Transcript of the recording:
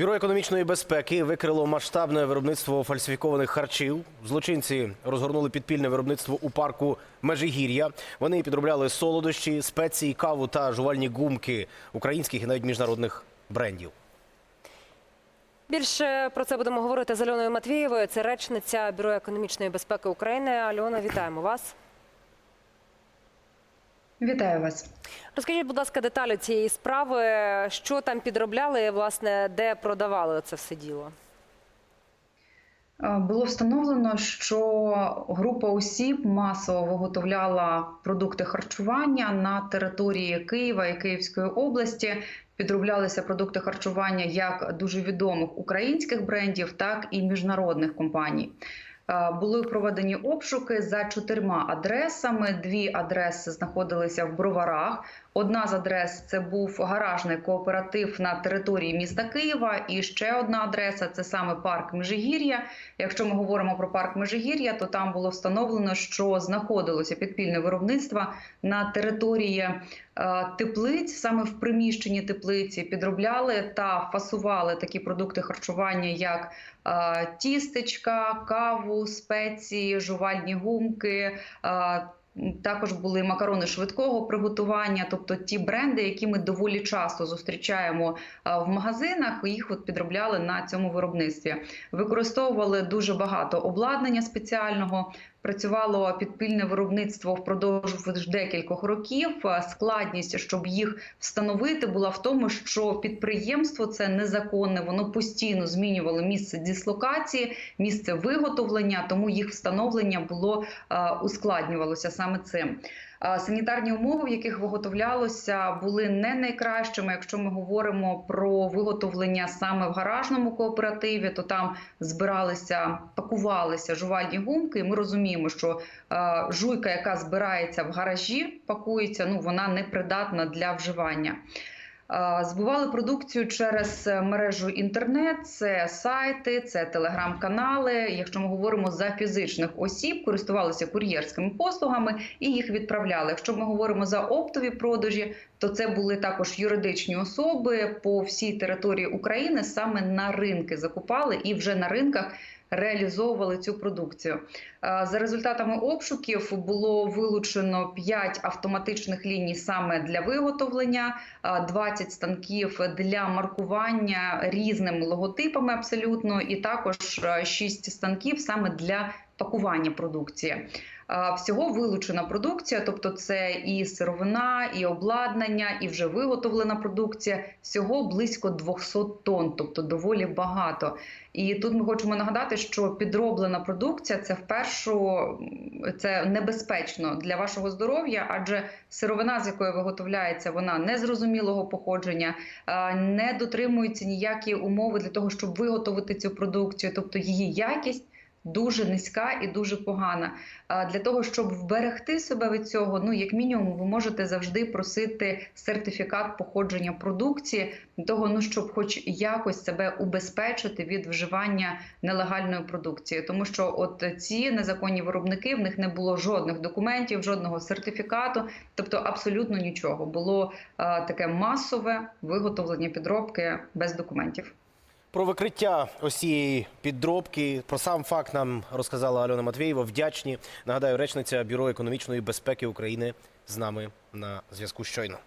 Бюро економічної безпеки викрило масштабне виробництво фальсифікованих харчів. Злочинці розгорнули підпільне виробництво у парку Межигір'я. Вони підробляли солодощі, спеції, каву та жувальні гумки українських і навіть міжнародних брендів. Більше про це будемо говорити з Альоною Матвієвою. Це речниця Бюро економічної безпеки України. Альона, вітаємо вас. Вітаю вас. Розкажіть, будь ласка, деталі цієї справи. Що там підробляли, і, власне, де продавали це все діло? Е, Було встановлено, що група осіб масово виготовляла продукти харчування на території Києва і Київської області. Підроблялися продукти харчування як дуже відомих українських брендів, так і міжнародних компаній. Е, Були проведені обшуки за чотирма адресами. Дві адреси знаходилися в броварах. Одна з адрес це був гаражний кооператив на території міста Києва. І ще одна адреса це саме парк Межигір'я. Якщо ми говоримо про парк Межигір'я, то там було встановлено, що знаходилося підпільне виробництво на території е, теплиць, саме в приміщенні теплиці, підробляли та фасували такі продукти харчування, як е, тістечка, каву, спеції, жувальні гумки. також були макарони швидкого приготування, тобто ті бренди, які ми доволі часто зустрічаємо в магазинах, їх от підробляли на цьому виробництві. Використовували дуже багато обладнання спеціального. Працювало підпільне виробництво впродовж декількох років. Складність, щоб їх встановити, була в тому, що підприємство це незаконне, воно постійно змінювало місце дислокації, місце виготовлення, тому їх встановлення було е, ускладнювалося саме цим. Санітарні умови, в яких виготовлялося, були не найкращими. Якщо ми говоримо про виготовлення саме в гаражному кооперативі, то там збиралися, пакувалися жувальні гумки. І ми розуміємо, що жуйка, яка збирається в гаражі, пакується, ну вона непридатна для вживання. Е, Збували продукцію через мережу інтернет, це сайти, це телеграм-канали. Якщо ми говоримо за фізичних осіб, користувалися кур'єрськими послугами і їх відправляли. Якщо ми говоримо за оптові продажі, то це були також юридичні особи по всій території України, саме на ринки закупали і вже на ринках. Реалізовували цю продукцію. Е, за результатами обшуків було вилучено 5 автоматичних ліній саме для виготовлення, е, 20 станків для маркування різними логотипами абсолютно, і також 6 станків саме для пакування продукції. Всього вилучена продукція, тобто це і сировина, і обладнання, і вже виготовлена продукція. Всього близько 200 тонн, тобто доволі багато. І тут ми хочемо нагадати, що підроблена продукція це впершу це небезпечно для вашого здоров'я, адже сировина, з якої виготовляється, вона незрозумілого походження, не дотримуються ніякі умови для того, щоб виготовити цю продукцію, тобто її якість. Дуже низька і дуже погана. Для того щоб вберегти себе від цього, ну як мінімум, ви можете завжди просити сертифікат походження продукції, того, ну щоб, хоч якось себе убезпечити від вживання нелегальної продукції, тому що от ці незаконні виробники в них не було жодних документів, жодного сертифікату, тобто абсолютно нічого. Було таке масове виготовлення підробки без документів. Про викриття осієї підробки, про сам факт нам розказала Альона Матвієва. Вдячні. Нагадаю, речниця Бюро економічної безпеки України з нами на зв'язку щойно.